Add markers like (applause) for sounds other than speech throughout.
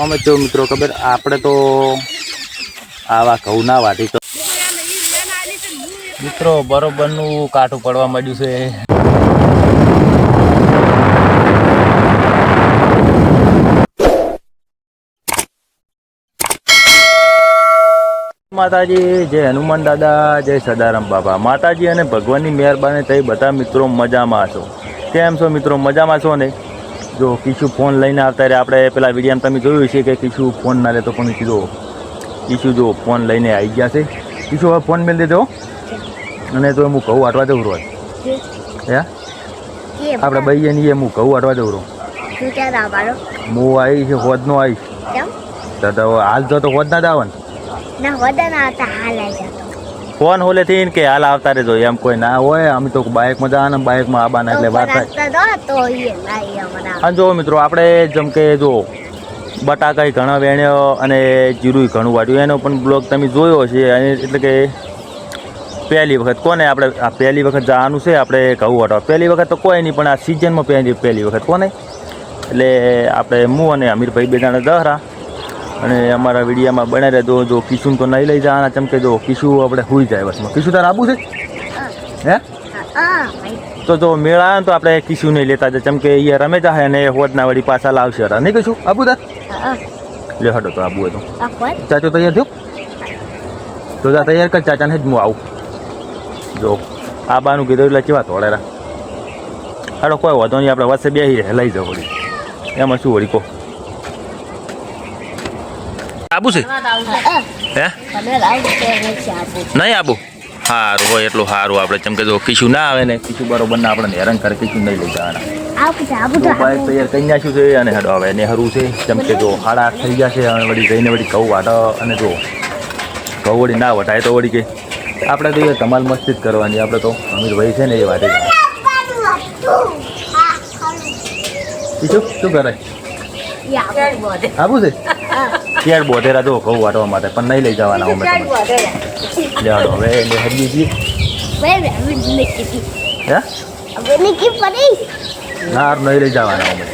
અમે જો મિત્રો ખબર, આપણે તો આવા ઘઉં ના વાટી તો મિત્રો, બરોબરનું કાઠું પડવા માંડ્યું છે. માતાજી જય હનુમાન દાદા જય સદારામ બાબા માતાજી અને ભગવાનની મહેરબાની થઈ બધા મિત્રો મજામાં છો. કેમ છો મિત્રો, મજામાં છો ને? જો કિશુ ફોન લઈને આવતા રહે આપણે પેલા વિડીયામાં તમે જોયું છે કે કિશુ ફોન ના લેતો પણ કીધો? કિશુ જો ફોન લઈને આવી ગયા છે. કિશુ હવે ફોન મેળ દેજો અને તો હું કહું આટવા જવું રોજ. હે? આપણે બઈએ નહીં હું કહું આટવા જવું રહું હું આવી છે હોદનો આવીશ. દાદા હાલ જો તો હોદ ના જ આવે ને. ના હોદા ના આવતા હાલ આવી ફોન હોલે થી કે હાલ આવતા રહેજો એમ કોઈ ના હોય. અમે તો બાઇકમાં જવાના બાઇકમાં આવવાના એટલે વાત થાય. અને જો મિત્રો આપણે જેમ કે જો બટાકા ઘણા વેણ્યો અને જીરું ઘણું વાટ્યું એનો પણ બ્લોગ તમે જોયો છે એટલે કે પહેલી વખત કોને આપણે આ પહેલી વખત જવાનું છે આપણે ઘઉં વાટવા પહેલી વખત તો કોઈ નહીં પણ આ સિઝનમાં પહેલી પહેલી વખત કોને? એટલે આપણે હું અને અમીરભાઈ બે જણા દહરા અને અમારા વિડીયામાં બનાવી રહેજો જો કિશુન તો નહીં લઈ જવાના ચમ કે જો કિશુ આપણે હુઈ જાય બસમાં કિશુ તારે આબુ છે? હે? તો જો મેળા આવે તો આપણે કિશુ નહીં લેતા જાય. ચમ કે અહીંયા રમે જાય અને હોદના વળી પાછા લાવશે રા. નહીં કશું? આબુ તાર? લે હડો તો આબુ હોય તો આ કોણ ચાચો તૈયાર થયો? તો જા તૈયાર કર, ચાચાને જ હું આવું. જો, આ બાનું કીધું એટલે કેવા તોડેરા હાડો કોઈ વાંધો નહીં, આપણે વચ્ચે બેસી લઈ જાવ વળી. એમાં શું વળી કહો? આબુ છે? હે. નહીં આબુ? સારું હોય એટલું સારું આપણે. ચમ કે જો કિશુ ના આવે ને કીશું બરોબર ના આપણે હેરાન કરે કીશું નહીં લઈ જવાના. બાઈક તૈયાર કરી નાખ્યું છે અને હડો આવે એને હરવું છે. જેમ કે જો હાડા થઈ ગયા છે અને વળી જઈને વળી કહું વાટો અને જો કહું વળી ના વટાય તો વળી કે આપણે તો એ ધમાલ મસ્તી જ કરવાની. આપણે તો અમીરભાઈ છે ને એ વાતે બીજું શું? કરે? આવું છે. ક્યાર બોધેરા જો ઘઉં વાટવા માટે પણ નહીં લઈ જવાના અમે તમને લેવાડો હવે એને હરી છીએ હે? ના નહીં લઈ જવાના અમે.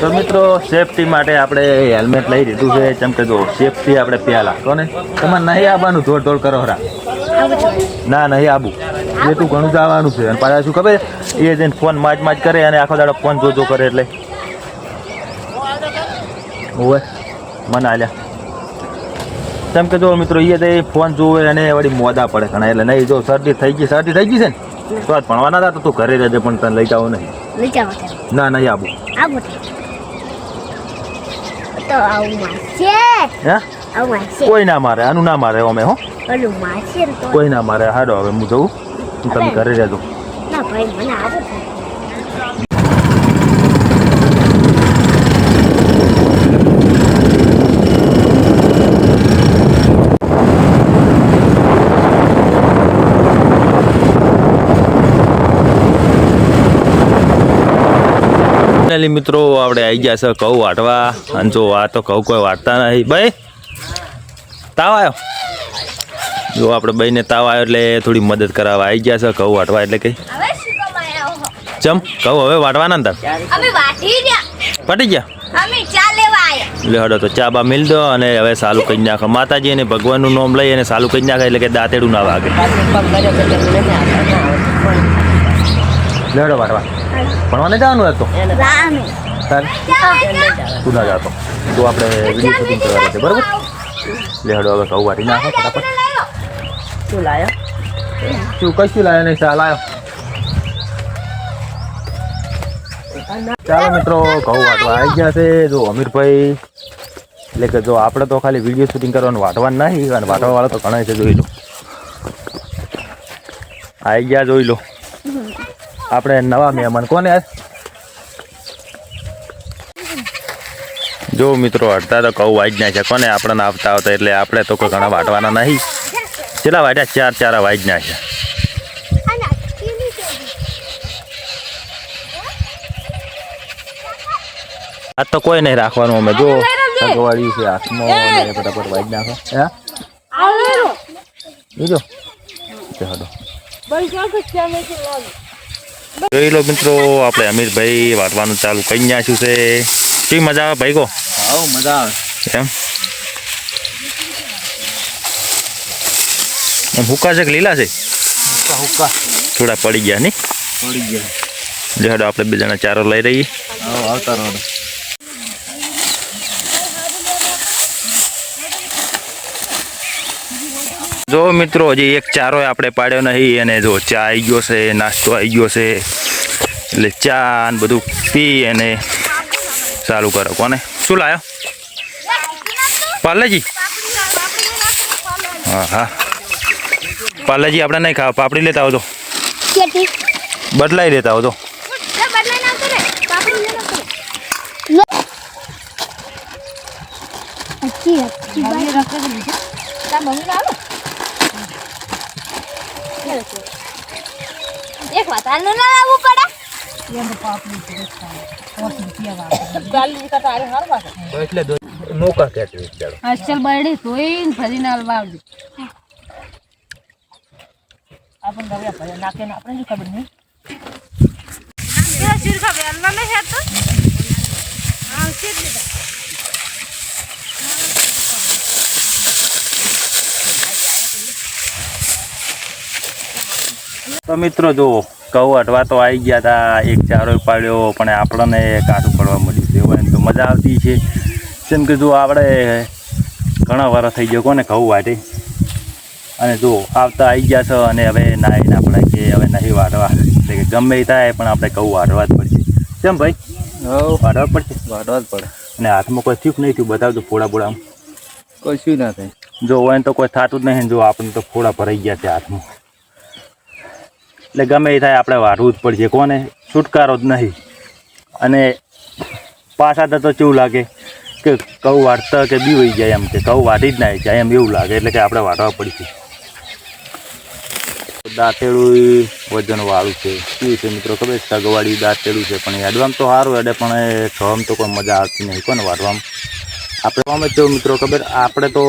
તો મિત્રો સેફટી માટે આપણે હેલ્મેટ લઈ લીધું છે. જેમ કે જો સેફટી આપણે પહેલા કોને તમારે નહીં આવવાનું ધોળ ધોળ કરો હરા. ના નહીં આબુ એ તું ઘણું જવાનું છે. અને પાછા શું ખબર? એ જઈને ફોન માજ માજ કરે અને આખો દાડો ફોન જોજો કરે એટલે. ઓવે. મને આલ્યા તેમ કે જો મિત્રો એ તો ફોન જોવે અને વળી મોદા પડે ઘણા. એટલે નહીં જો શરદી થઈ ગઈ શરદી થઈ ગઈ છે ને તો આજ ભણવા હતા તો તું ઘરે રહેજે પણ તને લઈ જાવ નહીં. ના નહીં તો. આવું હે? કોઈ ના મારે આનું ના મારે અમે હો. કોઈ ના મારે હાડો હવે હું જઉં. તમે ઘરે રહેજો. ના ભાઈ મને આવું ફાઇનલી મિત્રો આપણે આવી ગયા છે કહું વાટવા. અને જો આ તો કહું કોઈ વાટતા નથી ભાઈ તાવ આવ્યો જો આપણે ભાઈને તાવ આવ્યો એટલે થોડી મદદ કરાવવા આવી ગયા છે કહું વાટવા એટલે કઈ ચમ કહું હવે વાટવાના ને તાર? પટી ગયા? અમે ચા લેવા આયા. એટલે હડો તો ચા બા મિલ દો અને હવે સાલું કઈ નાખો. માતાજી અને ભગવાનનું નામ લઈ અને સાલું કઈ નાખે એટલે કે દાંતેડું ના વાગે. લેડો વાટવા. ભણવા નહીં જવાનું. હતો તું ના જાતો. તું આપણે વીડિયો શૂટિંગ કરવા છે બરાબર? લેડો હવે ઘઉં વાટી નાખો ફટાફટ. શું લાયો? શું કશું લાયો નહીં સા લાયો. ચાલો મિત્રો ઘઉં વાટવા આવી ગયા છે. જો અમીરભાઈ એટલે કે જો આપણે તો ખાલી વીડિયો શૂટિંગ કરવાનું વાટવાનું નહીં અને વાટવાવાળા તો ઘણા છે જોઈ લો. આવી ગયા જોઈ લો. આપણે નવા મહેમાન. કોને જો મિત્રો હડતા તો કહું વાજ છે કોને આપણને આવતા આવતા? એટલે આપણે તો કોઈ ઘણા વાટવાના નહીં. કેટલા વાટ્યા? ચાર ચાર વાજ છે આ તો કોઈ નહીં રાખવાનું અમે. જો સગવાડી છે હાથમાં અને ફટાફટ વાજ નાખો. હે? બીજો હડો. જોઈ લો મિત્રો આપણે અમીરભાઈ વાટવાનું ચાલુ કરી છું છે. કેવી મજા આવે ભાઈ કો? મજા આવે. એમ? એમ હુકા છે કે લીલા છે? હુક્કા હુક્કા થોડા પડી ગયા નહીં પડી ગયા. લેહાડો આપણે બે જણા ચારો લઈ રહીએ. આવતા રહો. જો મિત્રો હજી એક ચારો આપણે પાડ્યો નહીં અને જો ચા આવી ગયો છે નાસ્તો આવી ગયો છે એટલે ચા ને બધું પી અને ચાલુ કરો. કોને? શું લાયો? પાર્લેજી હા હા પાર્લેજી આપણે નહીં ખાવા. પાપડી લેતા આવજો. બદલાઈ લેતા આવતો મમ્મી નાખો પાપડી છે તા એક વાત આનું ના લાવવું પડે (laughs) એટલે નોકા ખેંચવી ચાલો અસલ બરડી ધોઈને ફરીને ના આવજો. આપણને હવે ભલે નાખે ને આપણે ખબર નહીં? તો મિત્રો જો કહું અટવા તો આવી ગયા હતા એક ચારો પાડ્યો પણ આપણને કાઢું પડવા મળ્યું છે. એવું તો મજા આવતી છે. જેમ કે જો આપણે ઘણા વાર થઈ ગયો કોને કહું વાટે અને જો આવતા આવી ગયા છે અને હવે નાઈને આપણે કે હવે નહીં વાટવા એટલે કે ગમે થાય પણ આપણે કહું વાટવા જ પડશે. કેમ ભાઈ? વાટવા પડશે? વાટવા જ પડે. અને હાથમાં કોઈ થયું નહીં થયું? બતાવજો ફોડા ફોડા કશું ના થાય. જો હોય તો કોઈ થતું જ નહીં જો આપણને તો ફોડા ભરાઈ ગયા છે હાથમાં. એટલે ગમે એ થાય આપણે વારવું જ પડશે, કોને? છુટકારો જ નહીં. અને પાછા તો તો કેવું લાગે કે કઉ વાટતા કે બી વહી જાય એમ કે કઉ વાટી જ ના જાય એમ એવું લાગે, એટલે કે આપણે વાટવા પડશે. દાંતેડું વજન વાળું છે. શું છે મિત્રો ખબર? છે સગવાડી દાંતેડું છે, પણ હેડવામાં તો સારું હેડે, પણ એ ખાવામાં તો કોઈ મજા આવતી નહીં. કોને વાટવામાં આપણે અમે કેવું મિત્રો ખબર, આપણે તો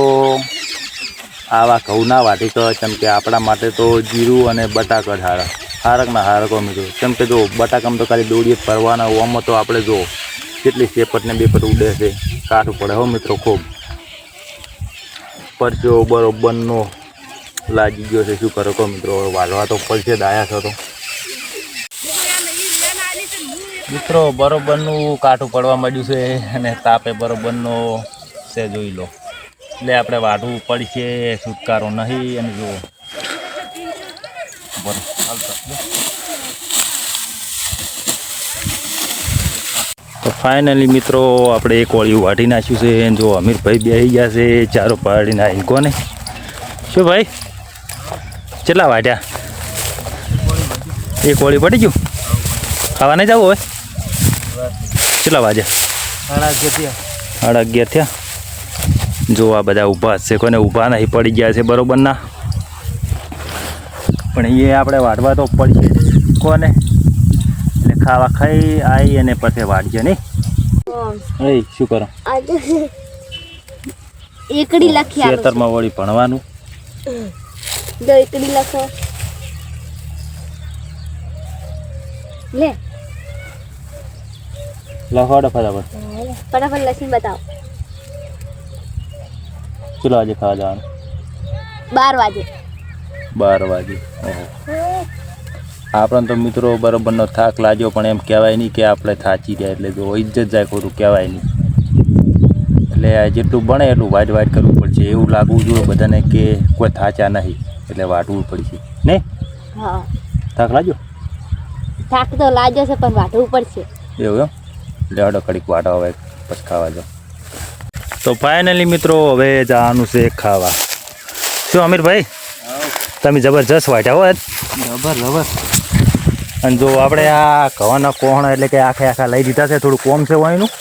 આવા ઘઉંના વાટી તો કેમ કે આપણા માટે તો જીરું અને બટાકા જ હારા, હારકના હારકો મિત્રો. કેમ કે જો બટાકામાં તો ખાલી દોડીએ ફરવાના ઓમાં તો આપણે જો કેટલી શેપટ ને બેપટ ઉડે છે, કાઠું પડે હો મિત્રો ખૂબ. પરચો બરોબરનો લાગી ગયો છે, શું કરો કહો મિત્રો? વાળવા તો પડશે, દાયા છો તો. મિત્રો, બરોબરનું કાઠું પડવા માંડ્યું છે અને તાપે બરોબરનો છે, જોઈ લો. એટલે આપણે વાઢવું પડશે છુટકારો નહીં અને જો. તો. ફાઇનલી મિત્રો આપણે એક વાળિયું વાઢી નાખ્યું છે જો અમીરભાઈ બેસી ગયા છે ચારો પાડીને આવી કોને? શું ભાઈ? કેટલા વાઢ્યા? એક વાળી પડી ગયું? ખાવા નહીં જવું હોય કેટલા વાગ્યા? સાડા અગિયાર સાડા અગિયાર થયા? જો આ બધા ઊભા હશે છે. કોને ઊભા નહીં પડી ગયા છે બરોબર ના પણ એ આપણે વાઢવા તો પડશે જ. કોને? એટલે ખાવા ખાઈ આવી અને પછી વાઢજે નહીં. એ શું કરો? એકડી લખી ખેતરમાં વળી ભણવાનું? જો એકડી લખો. લે. લખવાડો ફટાફટ. ફટાફટ લખીને બતાવો. ચલો આજે ખાવા જવાનું? બાર વાગે. બાર વાગે. આપણને તો મિત્રો બરોબરનો થાક લાગ્યો પણ એમ કહેવાય નહીં કે આપણે થાચી જાય એટલે જો ઇજ્જત જાય ખોટું કહેવાય નહીં. એટલે આ જેટલું બને એટલું વાઇટ વાઇટ કરવું પડશે. એવું લાગવું જોઈએ બધાને કે કોઈ થાચા નહીં એટલે વાટવું પડશે. હા. થાક લાગ્યો? થાક તો લાગ્યો છે પણ વાટવું પડશે. એવું એમ? લેવાડો કડીક વાટો હવે પછી ખાવા જાઓ. તો ફાઇનલી મિત્રો, હવે જવાનું છે ખાવા. શું અમીરભાઈ? તમે જબરજસ્ત વાટ્યા હો જબર રબર અને જો આપણે આ ઘવાના કોહણ એટલે કે આખે આખા લઈ દીધા છે, થોડું કોમ છે વાયનું.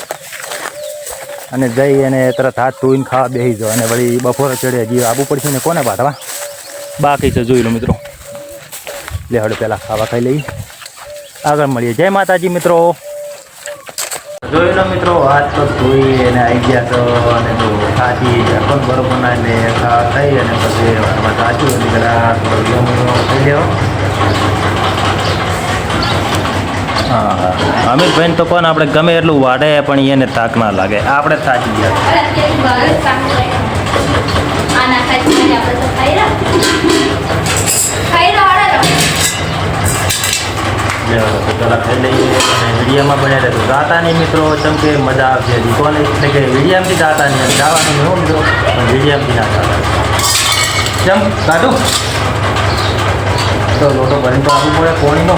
અને જઈ અને તરત હાથ ધોઈને ખાવા બેસી જાઓ. અને વળી બપોરે ચડે હજી આવવું પડશે ને કોને પાઠવા બાકી છે, જોઈ લો મિત્રો. લે હવે પહેલાં ખાવા ખાઈ લઈએ આગળ મળીએ. જય માતાજી મિત્રો. જોઈ લો મિત્રો હાથ તો ધોઈ અને આવી ગયા તો અને જો ખાતી પણ બરોબર ના એટલે થઈ અને પછી એમાં સાચું એટલે પેલા થોડો થઈ ગયો હા હા. અમીરભાઈને તો કોણ આપણે ગમે એટલું વાડે પણ એને તાક ના લાગે. આપણે થાકી ગયા અરે અત્યારે બહાર જ કામ કરે. આ નાખાય છે ને આપણે તો ખાઈ રહ્યા. ખાઈ રહ્યા, હાલો તો. તો પેલા ખાઈ લઈએ અને વિડીયામાં બન્યા રહેતો ગાતા નહીં મિત્રો ચમ કે મજા આવશે કોને એટલે કે વિડીયામથી ગાતા નહીં ગાવાનું હો મિત્રો પણ વિડીયામથી ના ગાતા કાઢું તો લોટો ભરીને તો આપવું પડે પોણીનો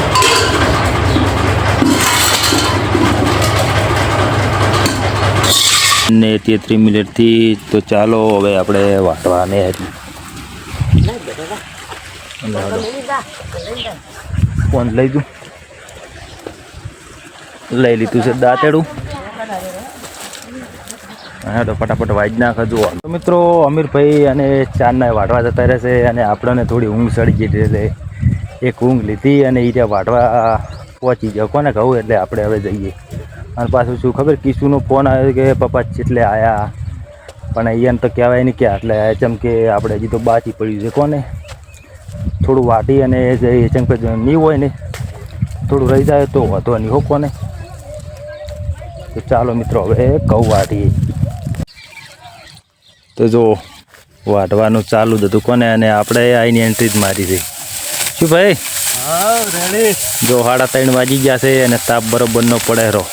ને તેત્રીસ મિનિટથી તો ચાલો હવે આપણે વાટવાને ફોન લઈ દઉં લઈ લીધું છે દાંતેડું. હા, તો ફટાફટ વાજ નાખે જુઓ તો મિત્રો, અમીરભાઈ અને ચારના વાટવા જતા રહેશે અને આપણને થોડી ઊંઘ સડી ગઈ એટલે એક ઊંઘ લીધી અને એ ત્યાં વાટવા પહોંચી ગયો. કોને કહું એટલે આપણે હવે જઈએ. અને પાછું શું ખબર, કિશુનો ફોન આવ્યો કે પપ્પા એટલે આવ્યા પણ અહીંયા તો કહેવાય નહીં કે એટલે આયા. ચમ કે આપણે હજી તો બાચી પડ્યું છે. કોને? થોડું વાટી અને જે ચમ કે નહીં હોય ને, થોડું રહી જાય તો વાંધો નહીં. હો, કોને? તો ચાલો મિત્રો હવે ઘઉં વાટીએ તો જો વાટવાનું ચાલુ જ હતું કોને અને આપણે આઈની એન્ટ્રી જ મારી છે. શું ભાઈ? જો સાડા ત્રણ વાગી ગયા છે અને તાપ બરોબરનો પડે રહો.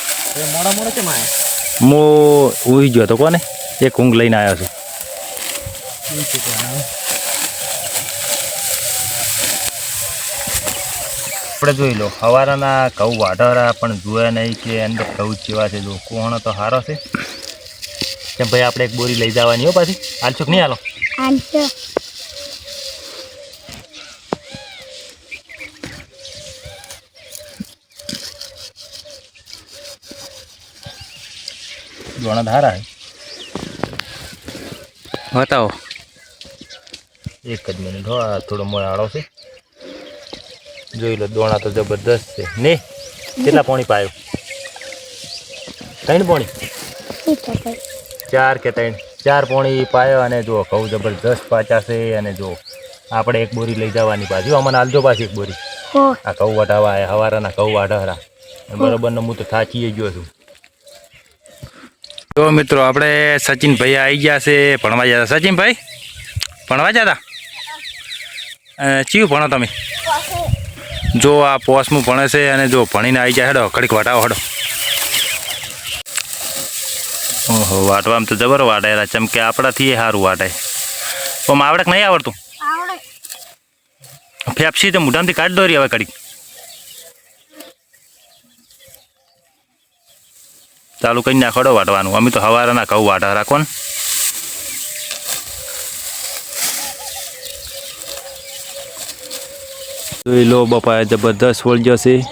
હું ઉઈ ગયો તો કોને? એક ઊંઘ લઈને આવ્યો છું. આપણે જોઈ લો હવારાના ઘઉં વાઢારા પણ જોયા નહીં કે અંદર ઘઉં જેવા છે જો કોણ તો સારો છે. કેમ ભાઈ આપણે એક બોરી લઈ જવાની હો પાછી. હાલશો કે નહીં હાલો. ધારા છે. બતાવો. એક જ મિનિટ હો થોડો મોડાળો છે. જોઈ લો દોણા તો જબરદસ્ત છે. ને કેટલા પોણી પાયો? ત્રણ પોણી. ચાર કે ત્રણ? ચાર પોણી પાયો અને જો ઘઉં જબરદસ્ત પાચા છે અને જો આપણે એક બોરી લઈ જવાની પાછી અમને હાલજો પાછી એક બોરી. આ ઘઉં વટાવા આયા હવારાના ઘઉં વાઢારા. બરોબરનો હું તો થાચી ગયો છું. તો મિત્રો આપણે સચિનભાઈ આવી ગયા છે ભણવા જતા. સચિનભાઈ ભણવા જતા? ચિયું ભણો તમે? જો આ પોસમું ભણે છે અને જો ભણીને આવી જાય હેડો ઘડીક વાટાવો હેડો. ઓહો વાટવામાં તો જબર વાટેલા ચમકે આપણાથી એ સારું વાટે. પણ આવડે કે નહીં આવડતું? ફેપસી ફેફસી તો મોઢામાંથી કાઢ દોરી હવે કડીક ચાલુ કરી નાખોડો વાટવાનું. અમે તો હવારના કહું વાટા રાખો ને જોઈ લો બપાએ જબરદસ્ત વળગ્યો છે.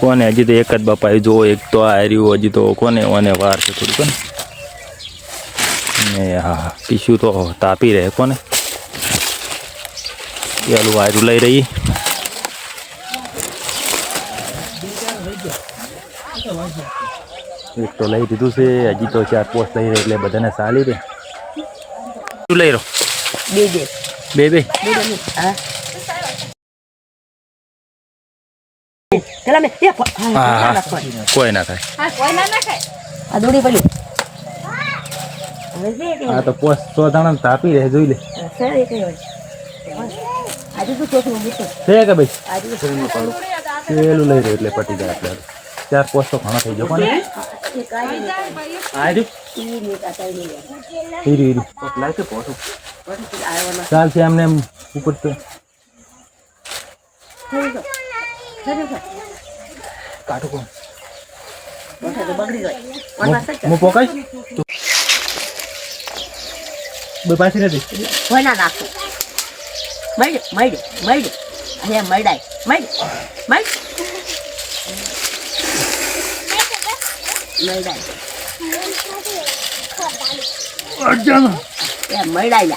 કોને હજી તો એક જ બપાએ જો એક તો આ રહ્યું હજી તો કોને ઓને વાર છે થોડુંક કોને? ને હા પીશું તો તાપી રહે કોને? પેલું વાયરું લઈ રહી. એક તો લઈ દીધું છે હજી તો ચાર પોસ્ટ લઈ રહી એટલે બધાને સારી રહે શું લઈ રહ્યો? બે બે? બે બે. હા. પેલા મેં એ પ- હા, હા હા, હા. નાખવાનું. કોઈ ના થાય. હા, કોઈ ના નાખાય. આ દોડી પડ્યું. હવે બે કે આ તો પોસ્ટ સો દાણા તાપી રહે જોઈ લે. સર એ કઈ હોય. આજે તો ચોથું મૂકું છે? કે ભાઈ? પેલું લઈ રહ્યો એટલે પટી જાય આપણે ચાર પોસ્ટ તો ઘણા થઈ ઈ ને ચાલશે એમને એમ ઉપર તો. કાઢું કોણ હું પોકાઈશ બે પાછી નથી. કોઈ ના નાખો મળ મળ મળ અહીંયા મળાય મળ મળ મળાય મળાય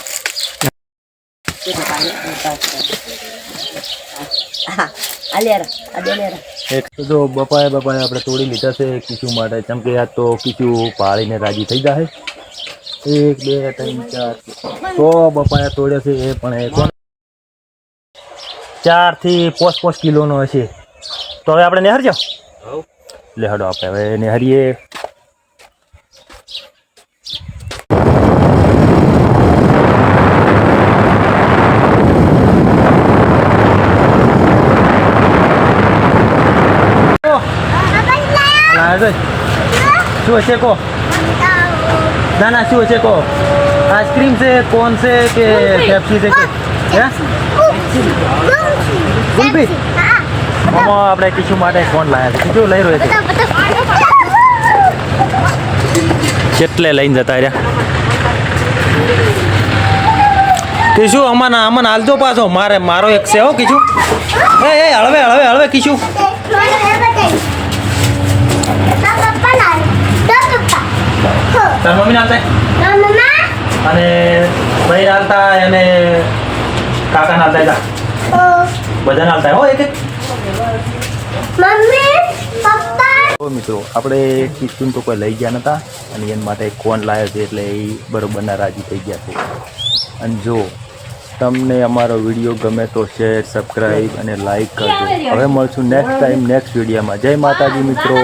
એક તો બપાએ બપાએ આપણે તોડી લીધા છે કીચુ માટે. કેમ કે આ તો કીચુ પાળીને રાજી થઈ જાય એક બે ત્રણ ચાર. તો બપાયા તોડ્યા છે એ પણ એ કોણ? ચારથી પોસ પોસ કિલોનો હશે. તો હવે આપણે નેહર એટલે લે હડો આપણે. હવે નેહરીએ શું હશે કો? ના ના, શું હશે કો? આઈસ્ક્રીમ છે, કોન છે કે પેપ્સી છે કે? હે? ગુલબી મમ્મા આપણે કિશુ માટે ફોન લાવ્યા છે. કિશુ લઈ રહ્યો છે. કેટલે લઈને જતા રહ્યા? કિશુ, અમને અમને હાલજો પાછો. મારે, મારો એક છે હો, કિશુ. એ, હળવે હળવે હળવે, કિશુ. તાર મમ્મી હાલતા અને ભાઈ હાલતા અને કાકા હાલતા હતા બધા હાલતા હો એક એક. મમ્મી પપ્પા મિત્રો, આપણે કિચન તો કોઈ લઈ ગયા નતા અને એના માટે કોન લાવ્યો છે એટલે એ બરોબરના રાજી થઈ ગયા છે. અને જો તમને અમારો વીડિયો ગમે તો શેર સબસ્ક્રાઈબ અને લાઈક કરજો. હવે મળશું નેક્સ્ટ ટાઈમ નેક્સ્ટ વિડીયોમાં જય માતાજી, મિત્રો.